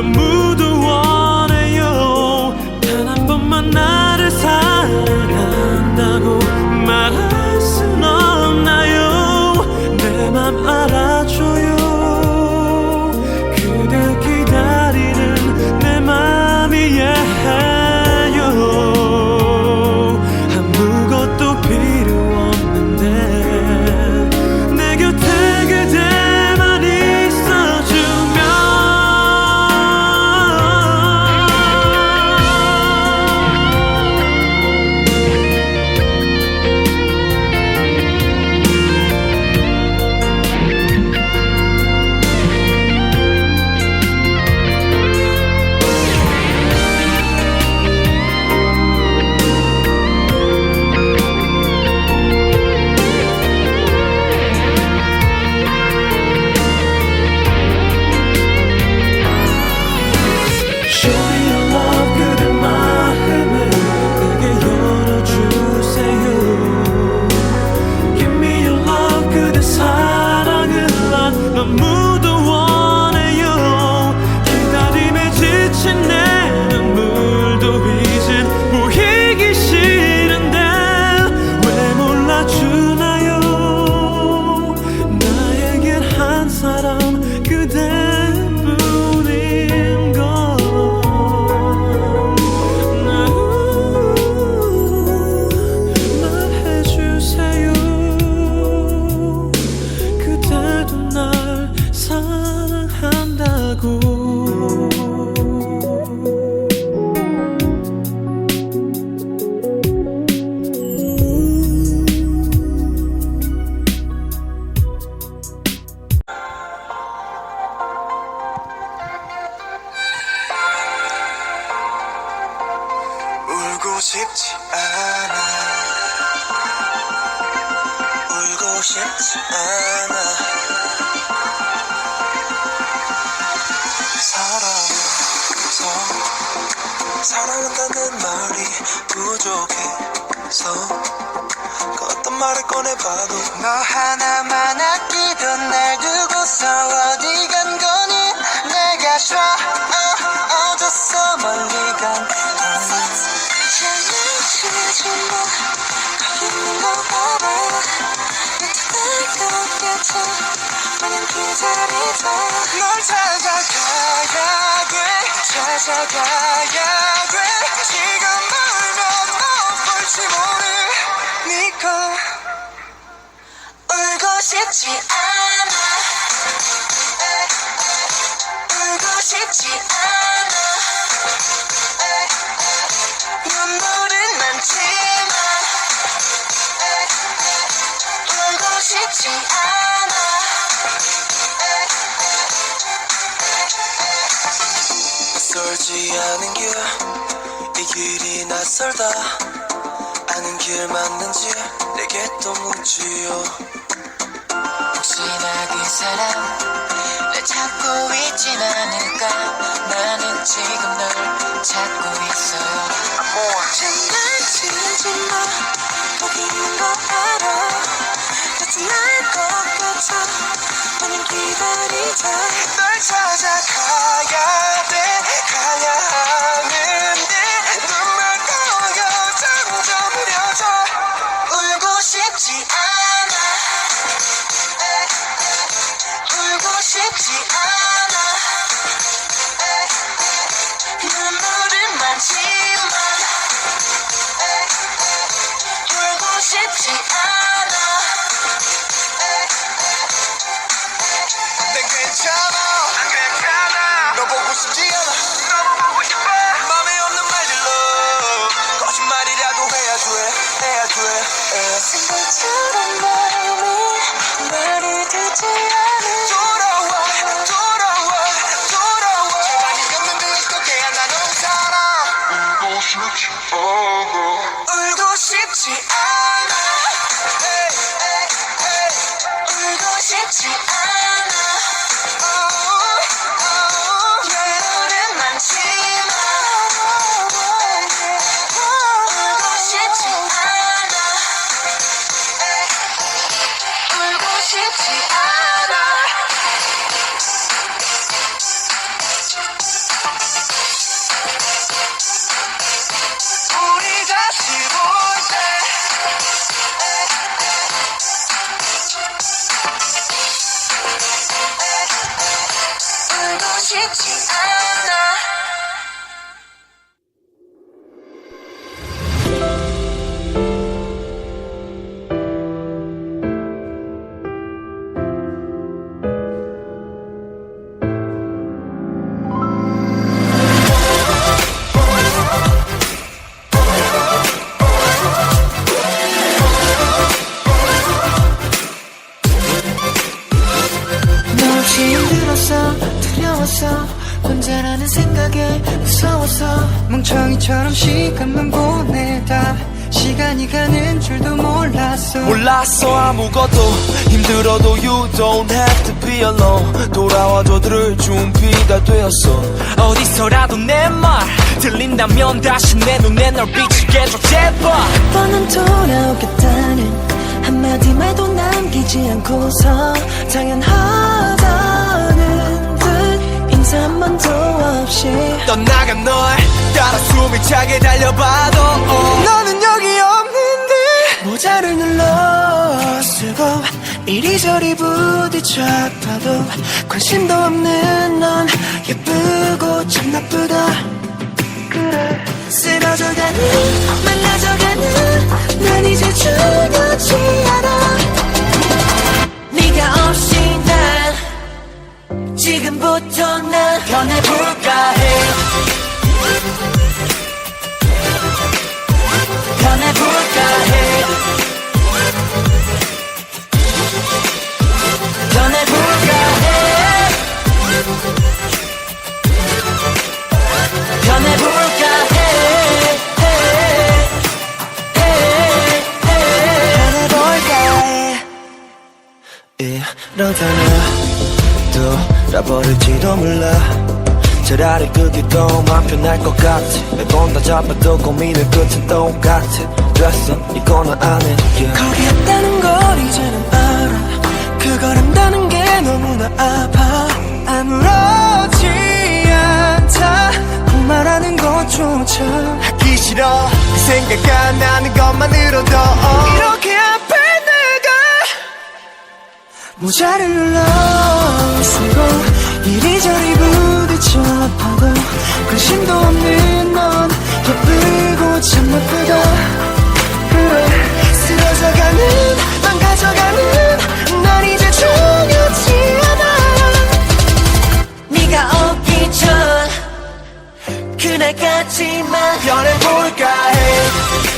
the moon. 싶지 않아. 울고 싶지 않아. 사랑해서. 사랑한다는 말이 부족해서. 그 어떤 말을 꺼내봐도 너 하나만 아끼던 날 두고서 어디 간 돼찾 낯설지 않은 길 이 길이 낯설다. 아는 길 맞는지 내게 또 묻지요. 혹시나 그 사람 날 찾고 있진 않을까? 나는 지금 널 찾고 있어요. 장난치지 마. 거기 있는 거 알아. 나타날 것 같아 나는 기다리자. 널 찾아가야 돼 울고 싶지 무서웠어 멍청이처럼 시간만 보내다 시간이 가는 줄도 몰랐어. 몰랐어 아무것도. 힘들어도 you don't have to be alone. 돌아와줘 들을 준비가 되었어. 어디서라도 내 말 들린다면 다시 내 눈에 널 비치게 해줘 제발. 뻔한 돌아오겠다는 한마디 말도 남기지 않고서 당연하다는 듯 인사 한 번도 없이. 떠나간 널 따라 숨이 차게 달려봐도. 어. 너는 여기 없는데. 모자를 눌러 쓰고 이리저리 부딪혀 봐도 관심도 없는 넌 예쁘고 참 나쁘다. 그래. 쓰러져가는 말라져가는 이러다가 돌아버릴지도 몰라. 차라리 그게 더 마음 편할 것 같아. 매번 다 잡아도 고민의 끝은 똑같아. 됐어 이거는 안해 yeah. 거기 없다는 걸 이제는 알아. 그걸 안다는 게 너무나 아파. 아무렇지 않다. 그 말하는 것조차 하기 싫어. 그 생각 안 나는 것만으로도. 이렇게 모자를 눌러 쓰고 이리저리 부딪혀 파도 관심도 없는 넌 예쁘고 참 예쁘다. 그래 쓰러져가는 난 가져가는 난 이제 중요치 않아. 네가 없기 전 그날까지만 변해볼까 해?